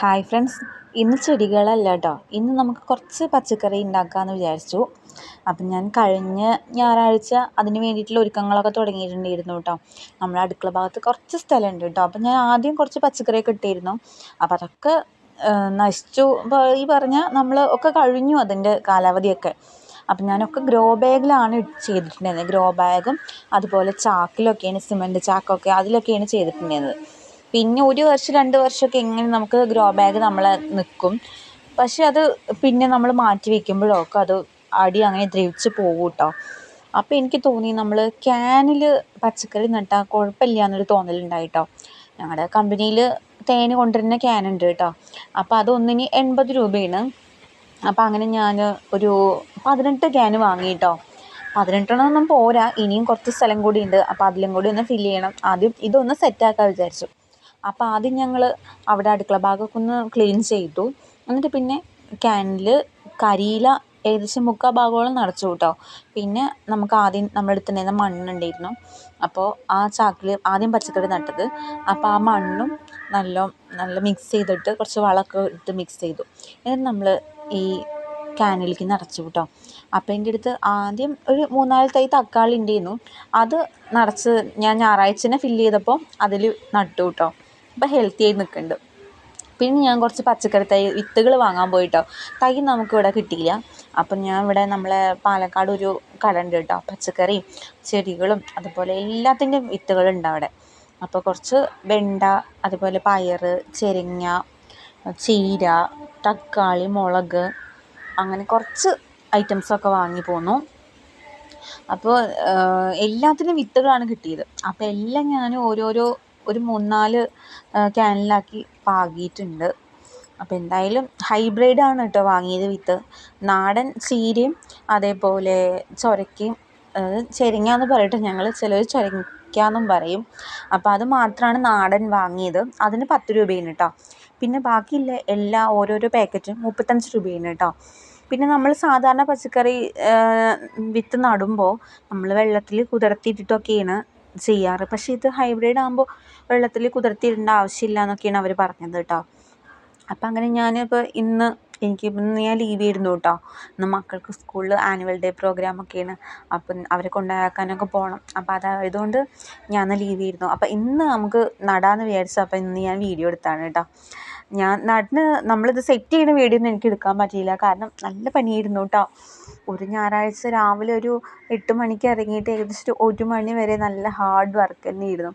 Hi friends ഇന്ന് ചെടികളല്ല കേട്ടോ ഇന്ന് നമുക്ക് കുറച്ച് പച്ചക്കറി ഉണ്ടാക്കാമെന്ന് വിചാരിച്ചു. അപ്പം ഞാൻ കഴിഞ്ഞ ഞായറാഴ്ച അതിന് വേണ്ടിയിട്ടുള്ള ഒരുക്കങ്ങളൊക്കെ തുടങ്ങിയിട്ടുണ്ടായിരുന്നു കേട്ടോ നമ്മുടെ അടുക്കള ഭാഗത്ത് കുറച്ച് സ്ഥലമുണ്ട് കേട്ടോ അപ്പം ഞാൻ ആദ്യം കുറച്ച് പച്ചക്കറിയൊക്കെ ഇട്ടിരുന്നു. അപ്പം അതൊക്കെ നശിച്ചു. ഈ പറഞ്ഞ നമ്മൾ ഒക്കെ കഴിഞ്ഞു അതിന്റെ കാലാവധിയൊക്കെ. അപ്പം ഞാനൊക്കെ ഗ്രോ ബാഗിലാണ് ചെയ്തിട്ടുണ്ടായിരുന്നത്. ഗ്രോ ബാഗും അതുപോലെ ചാക്കിലൊക്കെയാണ് സിമന്റ് ചാക്കൊക്കെ അതിലൊക്കെയാണ് ചെയ്തിട്ടുണ്ടായിരുന്നത്. പിന്നെ ഒരു വർഷം രണ്ട് വർഷമൊക്കെ എങ്ങനെ നമുക്ക് ഗ്രോ ബാഗ് നമ്മളെ നിൽക്കും പക്ഷെ അത് പിന്നെ നമ്മൾ മാറ്റി വെക്കുമ്പോഴൊക്കെ അത് അടി അങ്ങനെ ദ്രവിച്ച് പോകും കേട്ടോ അപ്പോൾ എനിക്ക് തോന്നി നമ്മൾ ക്യാനിൽ പച്ചക്കറി നട്ടാൽ കുഴപ്പമില്ല എന്നൊരു തോന്നലുണ്ടായി കേട്ടോ ഞങ്ങളുടെ കമ്പനിയിൽ തേൻ കൊണ്ടുവരുന്ന ക്യാനുണ്ട് കേട്ടോ. അപ്പോൾ അതൊന്നിന് എൺപത് രൂപയാണ്. അപ്പോൾ അങ്ങനെ ഞാൻ ഒരു പതിനെട്ട് ക്യാന് വാങ്ങി കേട്ടോ പതിനെട്ടെണ്ണമൊന്നും പോരാ. ഇനിയും കുറച്ച് സ്ഥലം കൂടി ഉണ്ട് അപ്പോൾ അതിലും കൂടി ഒന്ന് ഫില്ല് ചെയ്യണം. ആദ്യം ഇതൊന്ന് സെറ്റാക്കാൻ വിചാരിച്ചു. അപ്പോൾ ആദ്യം ഞങ്ങൾ അവിടെ അടുക്കള ഭാഗമൊക്കെ ഒന്ന് ക്ലീൻ ചെയ്തു. എന്നിട്ട് പിന്നെ ക്യാനിൽ കരിയില ഏകദേശം മുക്കാൽ ഭാഗമോളം നിറച്ചു കേട്ടോ. പിന്നെ നമുക്ക് ആദ്യം നമ്മുടെ തന്നെ മണ്ണുണ്ടായിരുന്നു. അപ്പോൾ ആ ചാക്കിൽ ആദ്യം പച്ചക്കറി നട്ടത്. അപ്പോൾ ആ മണ്ണും നല്ല നല്ല മിക്സ് ചെയ്തിട്ട് കുറച്ച് വളമൊക്കെ ഇട്ട് മിക്സ് ചെയ്തു. എന്നിട്ട് നമ്മൾ ഈ ക്യാനിലേക്ക് നിറച്ചു കേട്ടോ. അപ്പം എന്റെ അടുത്ത് ആദ്യം ഒരു മൂന്നാൽ തൈ തക്കാളി ഉണ്ടായിരുന്നു. അത് നിറച്ച് ഞാൻ ഞായറാഴ്ച ഫില്ല് ചെയ്തപ്പോൾ അതിൽ നട്ടു കേട്ടോ. അപ്പോൾ ഹെൽത്തി ആയി നിൽക്കുന്നുണ്ട് പിന്നെ ഞാൻ കുറച്ച് പച്ചക്കറി തൈ വിത്തുകൾ വാങ്ങാൻ പോയിട്ടോ. തൈ നമുക്കിവിടെ കിട്ടിയില്ല. അപ്പം ഞാൻ ഇവിടെ നമ്മളെ പാലക്കാട് ഒരു കട ഉണ്ട് കേട്ടോ പച്ചക്കറിയും ചെടികളും അതുപോലെ എല്ലാത്തിന്റെയും വിത്തുകളുണ്ട് അവിടെ. അപ്പോൾ കുറച്ച് വെണ്ട അതുപോലെ പയർ ചെരങ്ങ ചീര തക്കാളി മുളക് അങ്ങനെ കുറച്ച് ഐറ്റംസൊക്കെ വാങ്ങി പോന്നു. അപ്പോൾ എല്ലാത്തിനും വിത്തുകളാണ് കിട്ടിയത്. അപ്പോൾ എല്ലാം ഞാൻ ഓരോരോ ഒരു മൂന്ന് നാല് ക്യാനിലാക്കി പാകിയിട്ടുണ്ട്. അപ്പോൾ എന്തായാലും ഹൈബ്രിഡ് ആണ് കേട്ടോ വാങ്ങിയത് വിത്ത്. നാടൻ ചീരയും അതേപോലെ ചൊരക്കയും ചെരിങ്ങ എന്ന് പറയട്ടെ ഞങ്ങൾ ചിലർ ചൊരക്ക എന്നും പറയും. അപ്പോൾ അത് മാത്രമാണ് നാടൻ വാങ്ങിയത്. അതിന് പത്ത് രൂപയാണ് കേട്ടോ പിന്നെ ബാക്കിയുള്ള എല്ലാ ഓരോരോ പാക്കറ്റും മുപ്പത്തഞ്ച് രൂപയാണ് കേട്ടോ പിന്നെ നമ്മൾ സാധാരണ പച്ചക്കറി വിത്ത് നടുമ്പോൾ നമ്മൾ വെള്ളത്തിൽ കുതിർത്തിയിട്ടിട്ടൊക്കെയാണ് ചെയ്യാറ്. പക്ഷേ ഇത് ഹൈബ്രിഡ് ആകുമ്പോൾ വെള്ളത്തിൽ കുതിർത്തിയിടേണ്ട ആവശ്യമില്ല എന്നൊക്കെയാണ് അവർ പറഞ്ഞത് കേട്ടോ അപ്പം അങ്ങനെ ഞാനിപ്പോൾ ഇന്ന് എനിക്ക് ഇന്ന് ഞാൻ ലീവ് ആയിരുന്നു കേട്ടോ ഇന്ന് മക്കൾക്ക് സ്കൂളിൽ ആനുവൽ ഡേ പ്രോഗ്രാം ഒക്കെയാണ്. അപ്പം അവരെ കൊണ്ടാക്കാനൊക്കെ പോകണം അപ്പം അതായതുകൊണ്ട് ഞാൻ ലീവ് ആയിരുന്നു അപ്പം ഇന്ന് നമുക്ക് നടാമെന്ന് വിചാരിച്ചു. അപ്പം ഇന്ന് ഞാൻ വീഡിയോ എടുത്താണ് കേട്ടോ ഞാൻ നാട്ടിന് നമ്മളിത് സെറ്റ് ചെയ്യുന്ന വീഡിയോ ഒന്നും എനിക്ക് എടുക്കാൻ പറ്റിയില്ല. കാരണം നല്ല പനിയായിരുന്നു കേട്ടോ ഒരു ഞായറാഴ്ച രാവിലെ ഒരു എട്ട് മണിക്ക് ഇറങ്ങിയിട്ട് ഏകദേശം ഒരു മണി വരെ നല്ല ഹാർഡ് വർക്ക് തന്നെയായിരുന്നു.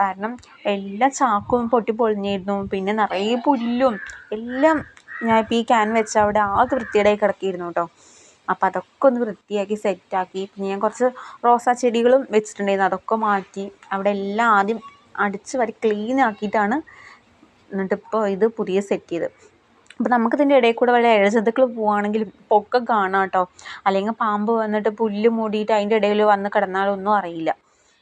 കാരണം എല്ലാ ചാക്കും പൊട്ടി പൊളിഞ്ഞിരുന്നു പിന്നെ നിറയെ പുല്ലും എല്ലാം ഞാൻ ഇപ്പോൾ ഈ ക്യാൻ വെച്ച അവിടെ ആകെ വൃത്തികേടായി കിടക്കിയിരുന്നു കേട്ടോ അപ്പോൾ അതൊക്കെ ഒന്ന് വൃത്തിയാക്കി സെറ്റാക്കി പിന്നെ ഞാൻ കുറച്ച് റോസാ ചെടികളും വെച്ചിട്ടുണ്ടായിരുന്നു. അതൊക്കെ മാറ്റി അവിടെ എല്ലാം ആദ്യം അടിച്ച് വരി ക്ലീൻ ആക്കിയിട്ടാണ് എന്നിട്ട് ഇപ്പോൾ ഇത് പുതിയ സെറ്റ് ചെയ്ത്. അപ്പോൾ നമുക്കിതിന്റെ ഇടയിൽ കൂടെ വല്ല ഇഴജന്തുക്കൾ പോവുകയാണെങ്കിൽ പൊക്കം കാണാം കേട്ടോ. അല്ലെങ്കിൽ പാമ്പ് വന്നിട്ട് പുല്ല് മൂടിയിട്ട് അതിന്റെ ഇടയിൽ വന്ന് കിടന്നാലൊന്നും അറിയില്ല.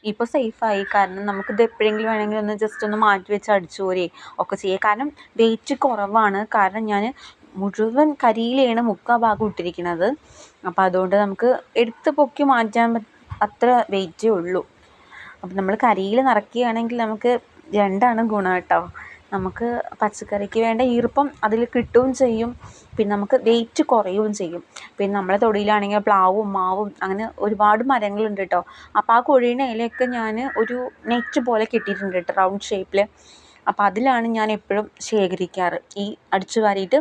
ഇപ്പോൾ സേഫായി കാരണം നമുക്കിത് എപ്പോഴെങ്കിലും വേണമെങ്കിൽ ഒന്ന് ജസ്റ്റ് ഒന്ന് മാറ്റി വെച്ച് അടിച്ചു പോരെ ഒക്കെ ചെയ്യുക കാരണം വെയിറ്റ് കുറവാണ്. കാരണം ഞാൻ മുഴുവൻ കരിയിലാണ് മുക്കാൽ ഭാഗം ഇട്ടിരിക്കുന്നത് അപ്പോൾ അതുകൊണ്ട് നമുക്ക് എടുത്ത് പൊക്കി മാറ്റാൻ അത്ര വെയിറ്റേ ഉള്ളൂ. അപ്പം നമ്മൾ കരിയിൽ നിറയ്ക്കുകയാണെങ്കിൽ നമുക്ക് രണ്ടാണ് ഗുണം കേട്ടോ. നമുക്ക് പച്ചക്കറിക്ക് വേണ്ട ഈർപ്പം അതിൽ കിട്ടുകയും ചെയ്യും. പിന്നെ നമുക്ക് വെയിറ്റ് കുറയുകയും ചെയ്യും. പിന്നെ നമ്മളെ തൊടിയിലാണെങ്കിൽ പ്ലാവും മാവും അങ്ങനെ ഒരുപാട് മരങ്ങളുണ്ട് കേട്ടോ. അപ്പോൾ ആ കൊഴിയുന്ന ഇലയൊക്കെ ഞാൻ ഒരു നെറ്റ് പോലെ കെട്ടിയിട്ടുണ്ട് കേട്ടോ റൗണ്ട് ഷേപ്പിൽ അപ്പോൾ അതിലാണ് ഞാൻ എപ്പോഴും ശേഖരിക്കാറ്. ഈ അടിച്ചു വാരിയിട്ട്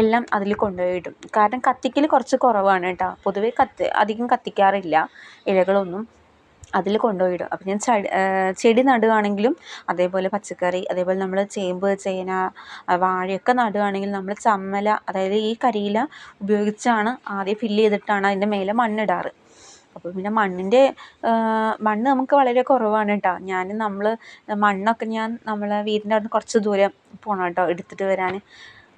എല്ലാം അതിൽ കൊണ്ടുപോയി ഇടും കാരണം കത്തിക്കൽ കുറച്ച് കുറവാണ് കേട്ടോ. പൊതുവേ കത്തി അധികം കത്തിക്കാറില്ല ഇലകളൊന്നും. അതിൽ കൊണ്ടുപോയി ഇടും അപ്പം ഞാൻ ചെടി നടുകയാണെങ്കിലും അതേപോലെ പച്ചക്കറി അതേപോലെ നമ്മൾ ചേമ്പ് ചേന വാഴയൊക്കെ നടുകയാണെങ്കിൽ നമ്മൾ ചമ്മല അതായത് ഈ കരിയില ഉപയോഗിച്ചാണ് ആദ്യം ഫില്ല് ചെയ്തിട്ടാണ് അതിന്റെ മേലെ മണ്ണിടാറ്. അപ്പോൾ പിന്നെ മണ്ണിന്റെ മണ്ണ് നമുക്ക് വളരെ കുറവാണ് കേട്ടോ ഞാൻ നമ്മൾ മണ്ണൊക്കെ ഞാൻ നമ്മളെ വീടിന്റെ അവിടെ കുറച്ച് ദൂരം പോകണം കേട്ടോ എടുത്തിട്ട് വരാൻ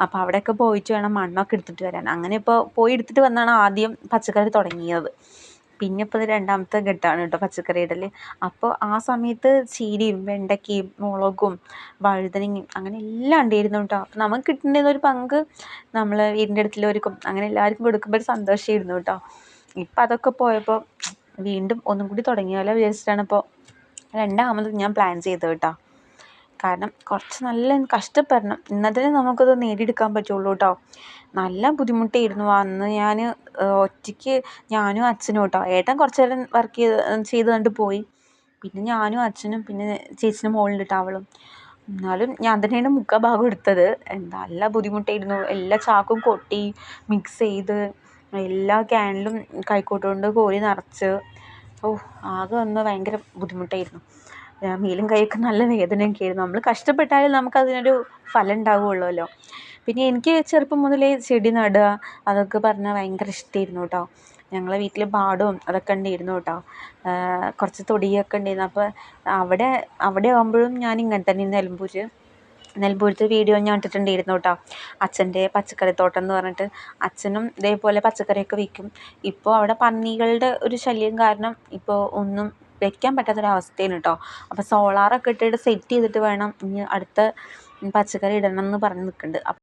അപ്പോൾ അവിടെയൊക്കെ പോയിട്ട് വേണം മണ്ണൊക്കെ എടുത്തിട്ട് വരാൻ. അങ്ങനെ ഇപ്പോൾ പോയി എടുത്തിട്ട് വന്നാണ് ആദ്യം പച്ചക്കറി തുടങ്ങിയത്. പിന്നെ ഇപ്പോൾ ഇത് രണ്ടാമത്തെ ഘട്ടമാണ് കേട്ടോ പച്ചക്കറി ഇടൽ അപ്പോൾ ആ സമയത്ത് ചീരയും വെണ്ടയ്ക്കയും മുളകും വഴുതനങ്ങയും അങ്ങനെ എല്ലാം ഉണ്ടായിരുന്നു കേട്ടോ. അപ്പോൾ നമുക്ക് കിട്ടേണ്ടുന്ന ഒരു പങ്ക് നമ്മൾ വീടിന്റെ അടുത്തുള്ളവർക്കും അങ്ങനെ എല്ലാവർക്കും കൊടുക്കുമ്പോൾ ഒരു സന്തോഷമായിരുന്നു കേട്ടോ. ഇപ്പം അതൊക്കെ പോയപ്പോൾ വീണ്ടും ഒന്നും കൂടി തുടങ്ങിയാലോ വിചാരിച്ചിട്ടാണ് ഇപ്പോൾ രണ്ടാമത് ഞാൻ പ്ലാൻ ചെയ്തത് കേട്ടോ. കാരണം കുറച്ച് നല്ല കഷ്ടപ്പെടണം. എന്നാലേ നമുക്കത് നേടിയെടുക്കാൻ പറ്റുള്ളൂ കേട്ടോ നല്ല ബുദ്ധിമുട്ടായിരുന്നു. അന്ന് ഞാൻ ഒറ്റയ്ക്ക് ഞാനും അച്ഛനും കേട്ടോ ഏട്ടൻ കുറച്ച് നേരം വർക്ക് ചെയ്ത് ചെയ്ത് കണ്ട് പോയി. പിന്നെ ഞാനും അച്ഛനും പിന്നെ ചേച്ചീന്റെ മോളുണ്ട് കേട്ടോ അവളും. എന്നാലും ഞാൻ തന്നെയാണ് മുക്കാൽ ഭാഗം എടുത്തത്. നല്ല ബുദ്ധിമുട്ടായിരുന്നു. എല്ലാ ചാക്കും കൊട്ടി മിക്സ് ചെയ്ത് എല്ലാ ക്യാനിലും കൈക്കോട്ട് കൊണ്ട് കോരി നിറച്ച്. ഓ ആകെ ഒന്ന് ഭയങ്കര ബുദ്ധിമുട്ടായിരുന്നു. മേലും കൈയൊക്കെ നല്ല വേദനയൊക്കെ ആയിരുന്നു നമ്മൾ കഷ്ടപ്പെട്ടാലേ നമുക്കതിനൊരു ഫലം ഉണ്ടാവുള്ളൂല്ലോ പിന്നെ എനിക്ക് ചെറുപ്പം മുതലേ ചെടി നടുക അതൊക്കെ പറഞ്ഞാൽ ഭയങ്കര ഇഷ്ടമായിരുന്നു കേട്ടോ. ഞങ്ങളെ വീട്ടിൽ പാടവും അതൊക്കെ ഉണ്ടായിരുന്നു കേട്ടോ. കുറച്ച് തൊടിയൊക്കെ ഉണ്ടായിരുന്നു. അപ്പോൾ അവിടെ അവിടെ ആകുമ്പോഴും ഞാൻ ഇങ്ങനെ തന്നെ നിലമ്പൂർ നെൽപൂരത്തെ വീഡിയോ ഞാൻ ഇട്ടിട്ടുണ്ടായിരുന്നു കേട്ടോ. അച്ഛന്റെ പച്ചക്കറിത്തോട്ടം എന്ന് പറഞ്ഞിട്ട്. അച്ഛനും ഇതേപോലെ പച്ചക്കറിയൊക്കെ വിൽക്കും ഇപ്പോൾ അവിടെ പന്നികളുടെ ഒരു ശല്യം കാരണം ഇപ്പോൾ ഒന്നും വെക്കാൻ പറ്റാത്തൊരവസ്ഥയാണ് കേട്ടോ അപ്പോൾ സോളാറൊക്കെ ഇട്ടിട്ട് സെറ്റ് ചെയ്തിട്ട് വേണം ഇനി അടുത്ത പച്ചക്കറി ഇടണം എന്ന് പറഞ്ഞ് നിൽക്കുന്നുണ്ട്